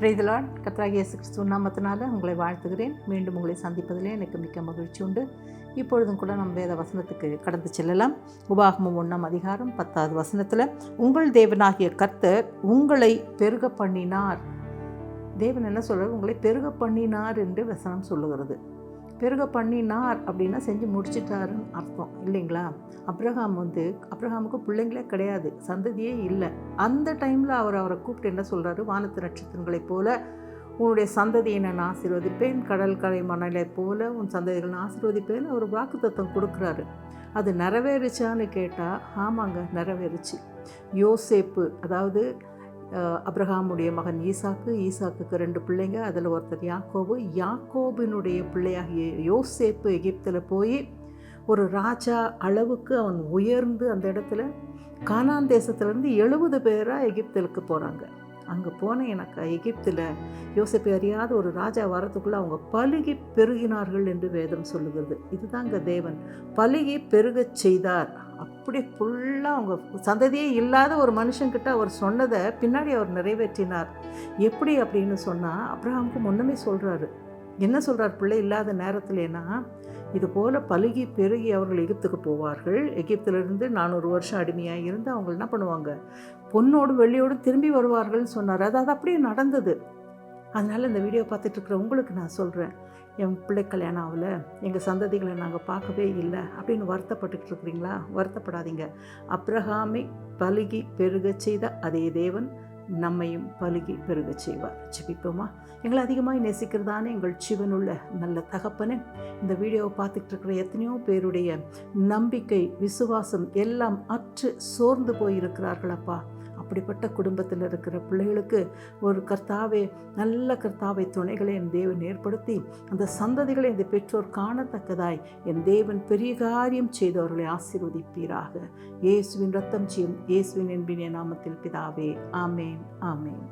பிரைதலான் கத்ராகி இயேசு கிறிஸ்துவ நாமத்தினால உங்களை வாழ்த்துகிறேன். மீண்டும் உங்களை சந்திப்பதிலே எனக்கு மிக்க மகிழ்ச்சி உண்டு. இப்பொழுதும் கூட நம்ம வேத வசனத்துக்கு கடந்து செல்லலாம். உபாகமம் ஒன்றாம் அதிகாரம் பத்தாவது வசனத்தில் உங்கள் தேவனாகிய கர்த்தர் உங்களை பெருக பண்ணினார். தேவன் என்ன சொல்கிறார் உங்களை பெருக பண்ணினார் என்று வசனம் சொல்லுகிறது. பெருக பண்ணினார் அப்படின்னா செஞ்சு முடிச்சிட்டாருன்னு அர்த்தம் இல்லைங்களா? அப்ரஹாம் வந்து அப்ரஹாமுக்கு பிள்ளைங்களே கிடையாது சந்ததியே இல்லை. அந்த டைமில் அவர் அவரை கூப்பிட்டு என்ன சொல்கிறாரு வானத்து நட்சத்திரங்களைப் போல உன்னுடைய சந்ததியை நான் ஆசீர்வதிப்பேன் கடல் கரை மணலை போல உன் சந்ததிகளை நான் ஆசீர்வதிப்பேன் அவர் வாக்குத்தத்தம் கொடுக்குறாரு. அது நிறைவேறுச்சான்னு கேட்டால் ஆமாங்க நிறைவேறுச்சு. யோசேப்பு அதாவது அப்ரஹாமுடைய மகன் ஈசாக்கு ஈசாக்குக்கு ரெண்டு பிள்ளைங்க. அதில் ஒருத்தர் யாக்கோபு. யாக்கோபினுடைய பிள்ளையாகிய யோசேப்பு எகிப்தில் போய் ஒரு ராஜா அளவுக்கு அவன் உயர்ந்து அந்த இடத்துல கானான் தேசத்துலேருந்து எழுபது பேராக எகிப்திலுக்கு போகிறாங்க அங்கே போன எனக்கு எகிப்தில் யோசிப்பு அறியாத ஒரு ராஜா வரத்துக்குள்ளே அவங்க பழுகி பெருகினார்கள் என்று வேதம் சொல்லுகிறது. இதுதாங்க தேவன். பழுகி பெருகச் செய்தார் அப்படி ஃபுல்லாக அவங்க சந்ததியே இல்லாத ஒரு மனுஷன்கிட்ட அவர் சொன்னதை பின்னாடி அவர் நிறைவேற்றினார். எப்படி அப்படின்னு சொன்னால் அப்ரஹாமுக்கு முன்னமே சொல்கிறாரு என்ன சொல்கிறார் பிள்ளை இல்லாத நேரத்துலனா இது போல் பழுகி பெருகி அவர்கள் எகிப்துக்கு போவார்கள். எகிப்திலிருந்து நானூறு வருஷம் அடிமையாக இருந்து அவங்க என்ன பண்ணுவாங்க? பொண்ணோடு வெள்ளியோடு திரும்பி வருவார்கள்னு சொன்னார். அது அது அப்படியே நடந்தது. அதனால் இந்த வீடியோ பார்த்துட்டு இருக்கிற உங்களுக்கு நான் சொல்கிறேன் என் பிள்ளை கல்யாணம் ஆகலை எங்கள் சந்ததிகளை நாங்கள் பார்க்கவே இல்லை அப்படின்னு வருத்தப்பட்டுக்கிட்டு இருக்கிறீங்களா வருத்தப்படாதீங்க. அப்ரஹாமை பலுகி பெருகச் செய்த அதே தேவன் நம்மையும் பலுகி பெருகச் செய்வார். ஜெபிப்போமா? எங்களை அதிகமாக நேசிக்கிறதானே எங்கள் சிவனுள்ள நல்ல தகப்பனே இந்த வீடியோவை பார்த்துக்கிட்டு இருக்கிற எத்தனையோ பேருடைய நம்பிக்கை விசுவாசம் எல்லாம் அற்று சோர்ந்து போயிருக்கிறார்களப்பா அப்படிப்பட்ட குடும்பத்தில் இருக்கிற பிள்ளைகளுக்கு ஒரு கர்த்தாவே நல்ல கர்த்தாவை துணைகளை என் தேவன் ஏற்படுத்தி அந்த சந்ததிகளை இந்த பெற்றோர் காணத்தக்கதாய் என் தேவன் பெரிய காரியம் செய்தவர்களை ஆசீர்வதிப்பீராக. இயேசுவின் ரத்தம் செய்யும் இயேசுவின் என்பினிய நாமத்தில் பிதாவே. ஆமேன் ஆமேன்.